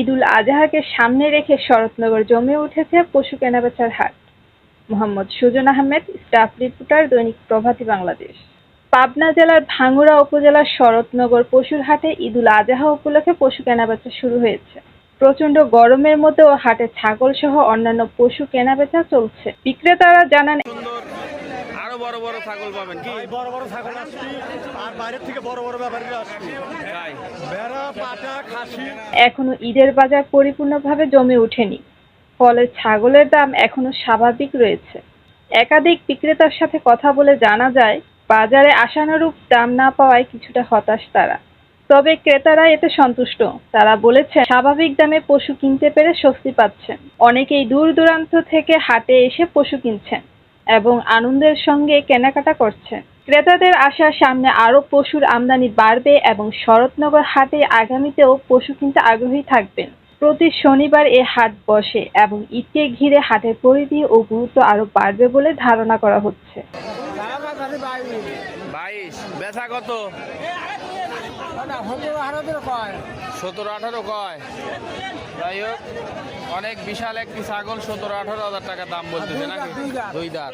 ঈদুল আজহাকে সামনে রেখে শরৎনগর জমে উঠেছে পশু কেনাবেচার হাট। Mohammad Sujan Ahmed, staff reporter, Dainik Prabhati Bangladesh. Pabna জেলার ভাঙ্গুড়া উপজেলার শরৎনগর পশুর হাটে ঈদুল আজহা উপলক্ষে পশু কেনাবেচা শুরু হয়েছে। প্রচণ্ড গরমের মধ্যেও হাটে ছাগল সহ অন্যান্য পশু কেনাবেচা চলছে। বিক্রেতারা জানান আরও বড় বড় ছাগল পাবেন কি? বড় বড় ছাগল আসছি আর বাইরের থেকে বড় বড় ব্যাপারীরা আসছি ভেড়া পাটা খাসি। এখনও ঈদের বাজার পরিপূর্ণভাবে জমে ওঠেনি। ফলে ছাগলের দাম এখনও স্বাভাবিক রয়েছে। একাধিক বিক্রেতার সাথে কথা বলে জানা যায় বাজারে আশানুরূপ দাম না পাওয়ায় কিছুটা হতাশ তারা। তবে ক্রেতারা এতে সন্তুষ্ট। তারা বলেছে স্বাভাবিক দামে পশু কিনতে পেরে স্বস্তি পাচ্ছেন। অনেকেই দূর দূরান্ত থেকে হাটে এসে পশু কিনছেন এবং আনন্দের সঙ্গে কেনাকাটা করছেন। ক্রেতাদের আশা সামনে আরও পশুর আমদানি বাড়বে এবং শরৎনগর হাটে আগামীতেও পশু কিনতে আগ্রহী থাকবেন। প্রতি শনিবার এ হাট বসে এবং ঈদকে ঘিরে হাটের পরিধি ও গুরুত্ব আরও বাড়বে বলে ধারণা করা হচ্ছে। কত? সতেরো আঠারো কয়? যাই হোক অনেক বিশাল একটি ছাগল সতেরো আঠারো হাজার টাকা দাম বলতেছে নাকি? দুই দাঁত।